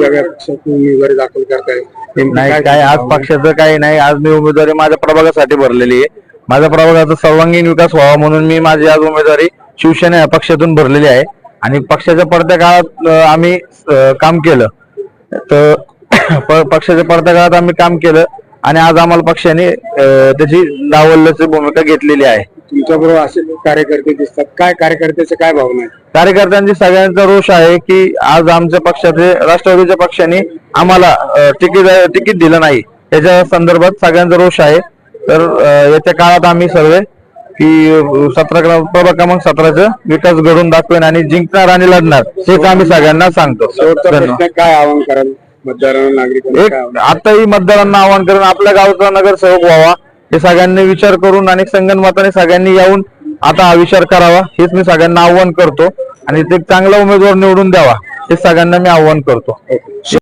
वेगळ्या पक्षातून उमेदवारी दाखल करताय. नेमकी नाही काय आज पक्षाचं काही नाही. आज मी उमेदवारी माझ्या प्रभागासाठी भरलेली आहे. माझ्या प्रभागाचा सर्वांगीण विकास व्हावा म्हणून मी माझी आज उमेदवारी शिवसेना या पक्षातून भरलेली आहे. आणि पक्षाच्या पडत्या काळात अं, आम्ही अं, काम केलं. तर प- पक्षाच्या पडत्या काळात आम्ही काम केलं. आणि आज आम्हाला पक्षाने अं, त्याची डावलल्याची भूमिका घेतलेली आहे. तुमच्या बरोबर असे कार्यकर्ते दिसतात. काय कार्यकर्त्याचे काय भावना आहे? कार्यकर्त्यांची सगळ्यांचा रोष आहे की आज आमच्या पक्षाचे राष्ट्रवादीच्या पक्षाने आम्हाला अ, तिकीट तिकीट दिलं नाही. त्याच्या संदर्भात सगळ्यांचा रोष आहे. तर अ, येत्या काळात आम्ही सर्व की सतरा प्रभाग क्रमांक सतराचा विकास घडून दाखवेन आणि जिंकणार आणि लढणार हेच आम्ही सगळ्यांना सांगतो. शेवटचा धन्यवाद. प्रश्न काय आवाहन कराल? मतदारांना नागरिकांना एक काय आवाहन? आताही मतदारांना आवाहन करून. आपल्या गावचा नगरसेवक व्हावा. हे सगळ्यांनी विचार करून आणि संगणमताने सगळ्यांनी येऊन आता हा विचार करावा हेच मी सगळ्यांना आव्हान करतो. आणि ते चांगला उमेदवार निवडून द्यावा हे सगळ्यांना मी आव्हान करतो.